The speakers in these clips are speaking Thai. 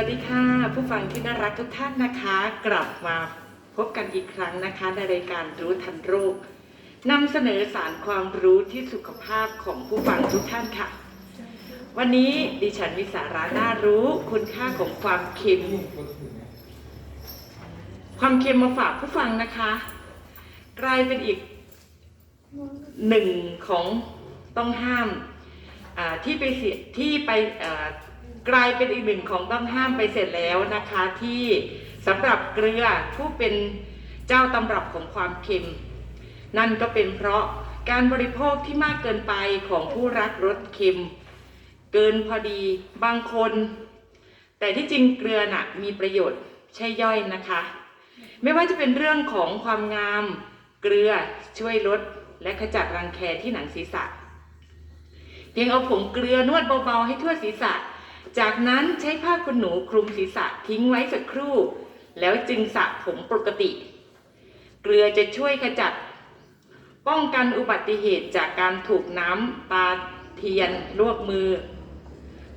วัสดีค่ะ ผู้ฟังที่น่ารักทุกท่านนะคะ กลับมาพบกันอีกครั้งนะคะ ในรายการรู้ทันโรคนำเสนอสารความรู้ที่สุขภาพของผู้ฟังทุกท่านค่ะ วันนี้ดิฉันมีสาระน่ารู้คุณค่าของความเค็ม ความเค็มมาฝากผู้ฟังนะคะ กลายเป็นอีกหนึ่งของต้องห้ามที่ไปเสียที่ไปอ กลายเป็นอีกหนึ่งของต้องห้ามไปเสร็จแล้วนะคะที่สำหรับเกลือผู้เป็นเจ้าตำรับของความเค็ม นั่นก็เป็นเพราะการบริโภคที่มากเกินไปของผู้รักรสเค็ม เกินพอดีบางคน แต่ที่จริงเกลือน่ะมีประโยชน์ใช่ย่อยนะคะ ไม่ว่าจะเป็นเรื่องของความงาม เกลือช่วยลดและขจัดรังแคที่หนังศีรษะ เพียงเอาผงเกลือนวดเบาๆให้ทั่วศีรษะ จากนั้นใช้ผ้าขนหนูคลุมศีรษะทิ้งไว้สักครู่ แล้วจึงสระผมปกติ เกลือจะช่วยขจัด ป้องกันอุบัติเหตุจากการถูกน้ำปลาเทียนลวกมือ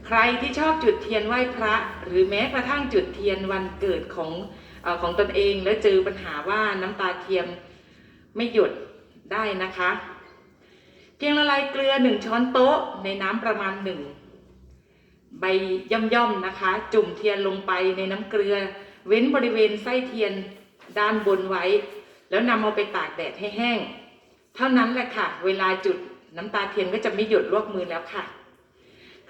ใครที่ชอบจุดเทียนไหว้พระ หรือแม้กระทั่งจุดเทียนวันเกิดของอของตนเองแล้วเจอปัญหาว่าน้ำตาเทียมไม่หยุดได้นะคะ เพียงละลายเกลือหนึ่งช้อนโต๊ะในน้ำประมาณหนึ่ง ใบย่อมๆนะคะ จุ่มเทียนลงไปในน้ำเกลือ เว้นบริเวณไส้เทียนด้านบนไว้ แล้วนำเอาไปตากแดดให้แห้ง เท่านั้นแหละค่ะ เวลาจุดน้ำตาเทียนก็จะไม่หยดลวกมือแล้วค่ะ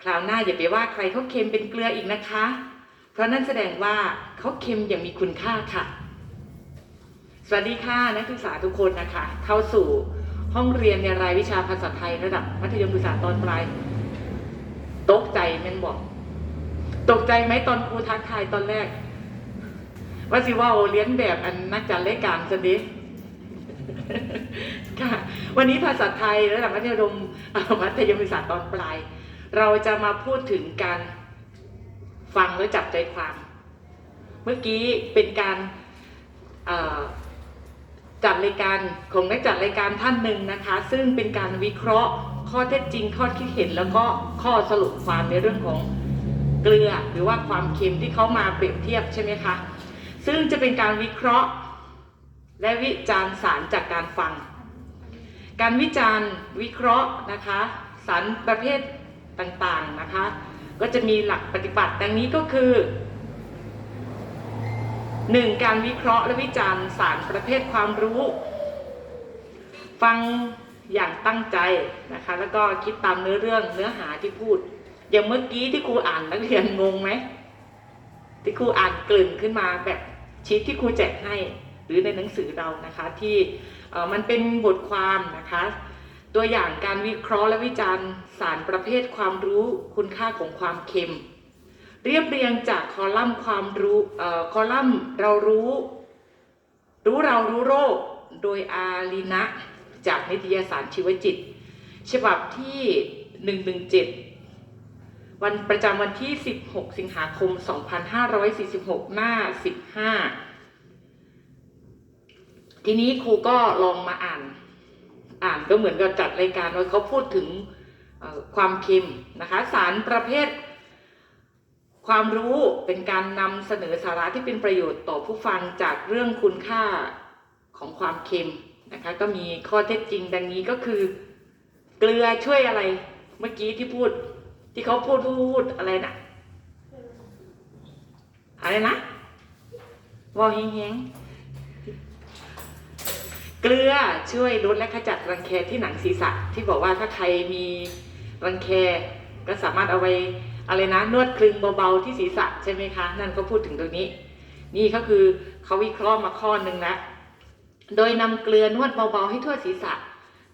คราวหน้าอย่าไปว่าใครเขาเค็มเป็นเกลืออีกนะคะ เพราะนั่นแสดงว่าเขาเค็มอย่างมีคุณค่าค่ะ สวัสดีค่ะนักศึกษาทุกคนนะคะ เข้าสู่ห้องเรียนในรายวิชาภาษาไทยระดับมัธยมศึกษาตอนปลาย ตกใจแม่นบอก ตกใจไหมตอนครูทักทายตอนแรก ว่าสิว่าเลี้ยนแบบอันนักจัดรายการสดิค่ะ วันนี้ภาษาไทยระดับมัธยมอ่อมัธยมศึกษาตอนปลาย เราจะมาพูดถึงการฟังและจับใจความ เมื่อกี้เป็นการจัดรายการของนักจัดรายการท่านหนึ่งนะคะ ซึ่งเป็นการวิเคราะห์ ข้อเท็จจริงข้อคิดเห็นแล้วก็ข้อสรุปความในเรื่องของเกลือหรือว่าความเค็มที่เขามาเปรียบเทียบใช่ไหมคะซึ่งจะเป็นการวิเคราะห์ และวิจารณ์สารจากการฟัง การวิจารณ์วิเคราะห์นะคะสารประเภทต่างๆนะคะก็จะมีหลักปฏิบัติดังนี้ก็คือ 1. การวิเคราะห์และวิจารณ์สารประเภทความรู้ ฟัง อย่างตั้งใจนะคะ แล้วก็คิดตามเนื้อเรื่องเนื้อหาที่พูด อย่างเมื่อกี้ที่ครูอ่านนักเรียนงงไหมที่ครูอ่านกลิ่นขึ้นมาแบบชีทที่ครูแจกให้ หรือในหนังสือเรานะคะที่มันเป็นบทความนะคะ ตัวอย่างการวิเคราะห์และวิจารณ์สารประเภทความรู้คุณค่าของความเค็ม เรียบเรียงจากคอลัมน์ความรู้คอลัมน์เรารู้ รู้เรารู้โรค โดยอารีนะ จากนิตยสารชีวจิต ฉบับที่ 117 วันประจำวันที่ 16 สิงหาคม 2546 หน้า 15 ทีนี้ครูก็ลองมาอ่าน อ่านก็เหมือนกับจัดรายการว่าเขาพูดถึงความเค็มนะคะ สารประเภทความรู้เป็นการนำเสนอสาระที่เป็นประโยชน์ต่อผู้ฟังจากเรื่องคุณค่าของความเค็ม นะคะ ก็มีข้อเท็จจริงดังนี้ก็คือ เกลือช่วยอะไร เมื่อกี้ที่พูด ที่เขาพูดพูดพูดอะไรนะอะไรนะวอลแห้งๆเกลือช่วยลดและขจัดรังแคที่หนังศีรษะ ที่บอกว่าถ้าใครมีรังแคก็สามารถเอาไปอะไรนะนวดคลึงเบาๆที่ศีรษะใช่ไหมคะ นั่นก็พูดถึงตรงนี้ นี่ก็คือเขาวิเคราะห์มาข้อนึงแล้ว โดยนำเกลือนวดเบาๆให้ทั่วศีรษะ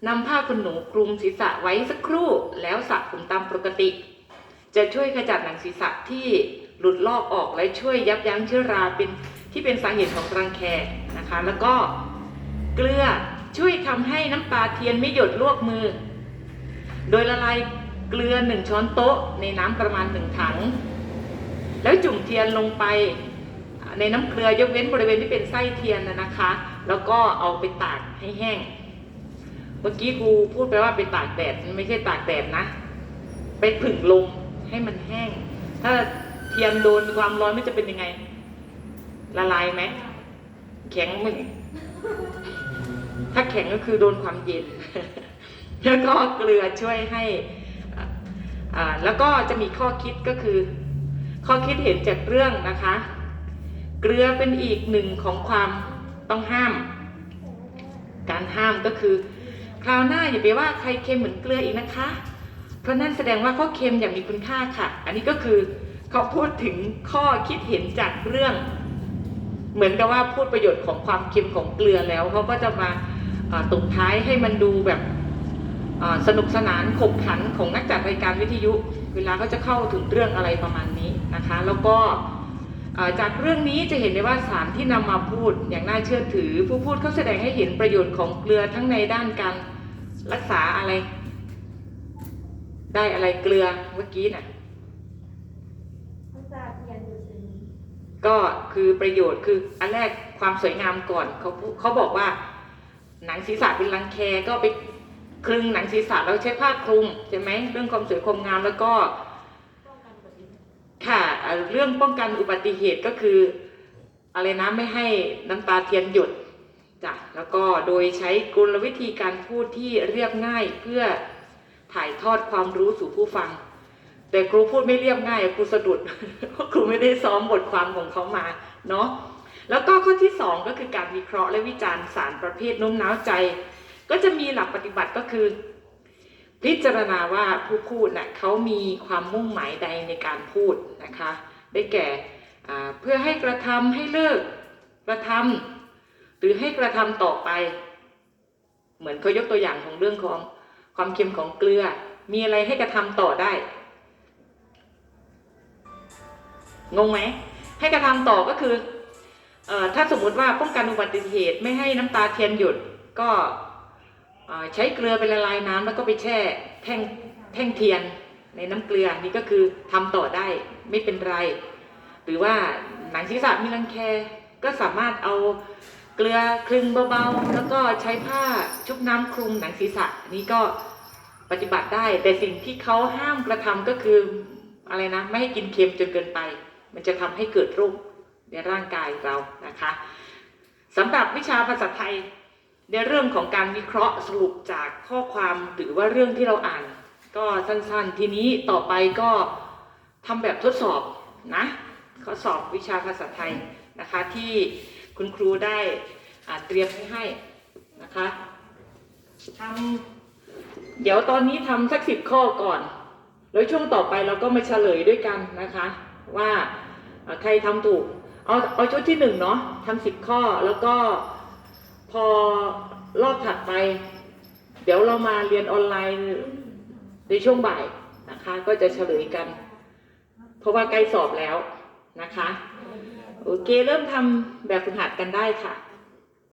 นำผ้าขนหนูคลุมศีรษะไว้สักครู่แล้วสระผมตามปกติ จะช่วยขจัดหนังศีรษะที่หลุดลอกออกและช่วยยับยั้งเชื้อราเป็นที่เป็นสาเหตุของรังแคนะคะ แล้วก็เกลือช่วยทำให้น้ำตาเทียนไม่หยดลวกมือ โดยละลายเกลือหนึ่งช้อนโต๊ะ ในน้ำประมาณหนึ่งถัง แล้วจุ่มเทียนลงไปในน้ำเกลือยกเว้นบริเวณที่เป็นไส้เทียนนะคะ แล้วก็เอาไปตากให้แห้ง เมื่อกี้ครูพูดไปว่าไปตากแดดไม่ใช่ตากแดดนะ ไปผึ่งลมให้มันแห้ง ถ้าเทียนโดนความร้อนมันจะเป็นยังไง ละลายไหม แข็งไหมถ้าแข็งก็คือโดนความเย็น แล้วก็เกลือช่วยให้แล้วก็จะมีข้อคิดก็คือ ข้อคิดเห็นจากเรื่องนะคะ เกลือเป็นอีกหนึ่งของความ ต้องห้าม การห้ามก็คือ คราวหน้าอย่าไปว่าใครเค็มเหมือนเกลืออีกนะคะ เพราะนั่นแสดงว่าเขาเค็มอย่างมีคุณค่าค่ะ อันนี้ก็คือเขาพูดถึงข้อคิดเห็นจากเรื่อง เหมือนกับว่าพูดประโยชน์ของความเค็มของเกลือแล้วเขาก็จะมาตบท้ายให้มันดูแบบสนุกสนานขบขันของนักจัดรายการวิทยุ เวลาก็จะเข้าถึงเรื่องอะไรประมาณนี้นะคะ แล้วก็ จากเรื่องนี้จะเห็นได้ว่าสารที่นำมาพูดอย่างน่าเชื่อถือ ผู้พูดเขาแสดงให้เห็นประโยชน์ของเกลือทั้งในด้านการรักษาอะไร ได้อะไรเกลือเมื่อกี้น่ะน้ำตาเทียนอยู่ชนิดก็คือประโยชน์คืออันแรกความสวยงามก่อนเขาเขาบอกว่า หนังศีรษะเป็นรังแคก็ไปคลึงหนังศีรษะแล้วใช้ผ้าคลุมใช่ไหมเรื่องความสวยความงามแล้วก็ ป้องกันอุบัติเหตุ ค่ะ เรื่องป้องกันอุบัติเหตุก็คือ อะไรนะไม่ให้น้ำตาเทียนหยดจ้ะแล้วก็โดยใช้กลวิธีการพูดที่เรียบง่ายเพื่อถ่ายทอดความรู้สู่ผู้ฟัง แต่ครูพูดไม่เรียบง่ายครูสะดุดเพราะครูไม่ได้ซ้อมบทความของเขามาเนาะแล้วก็ข้อที่สองก็คือการวิเคราะห์และวิจารณ์สารประเภทโน้มน้าวใจ ก็จะมีหลักปฏิบัติก็คือ พิจารณาว่าผู้พูดน่ะเขามีความมุ่งหมายใดในการพูดนะคะ ได้แก่เพื่อให้กระทำให้เลิกกระทำหรือให้กระทำต่อไป เหมือนเขายกตัวอย่างของเรื่องของความเค็มของเกลือ มีอะไรให้กระทำต่อได้ งงไหม ให้กระทำต่อก็คืออถ้าสมมุติว่าป้องกันอุบัติเหตุไม่ให้น้ำตาเทียนหยุดก็ ใช้เกลือไปละลายน้ำแล้วก็ไปแช่แท่งแท่งเทียนในน้ำเกลือนี่ก็คือทำต่อได้ไม่เป็นไร หรือว่าหนังศีรษะมีรังแคก็สามารถเอาเกลือคลึงเบาๆ แล้วก็ใช้ผ้าชุบน้ำคลุมหนังศีรษะนี่ก็ปฏิบัติได้ แต่สิ่งที่เขาห้ามกระทำก็คืออะไรนะไม่ให้กินเค็มจนเกินไป มันจะทำให้เกิดโรคในร่างกายเรานะคะสำหรับวิชาภาษาไทย ในเรื่องของการวิเคราะห์สรุปจากข้อความหรือว่าเรื่องที่เราอ่าน ก็สั้นๆ ทีนี้ต่อไปก็ทำแบบทดสอบนะข้อสอบวิชาภาษาไทยนะคะที่คุณครูได้เตรียมไว้ให้นะคะทำเดี๋ยวตอนนี้ทำสักสิบข้อก่อน แล้วช่วงต่อไปเราก็มาเฉลยด้วยกันนะคะ ว่าใครทำถูก เอาเอาชุดที่หนึ่งเนาะทำสิบข้อแล้วก็ อรอบถัดไป เดี๋ยวเรามาเรียนออนไลน์ในช่วงบ่ายนะคะ ก็จะเฉลยกัน เพราะว่าใกล้สอบแล้วนะคะ โอเค เริ่มทำแบบฝึกหัดกันได้ค่ะ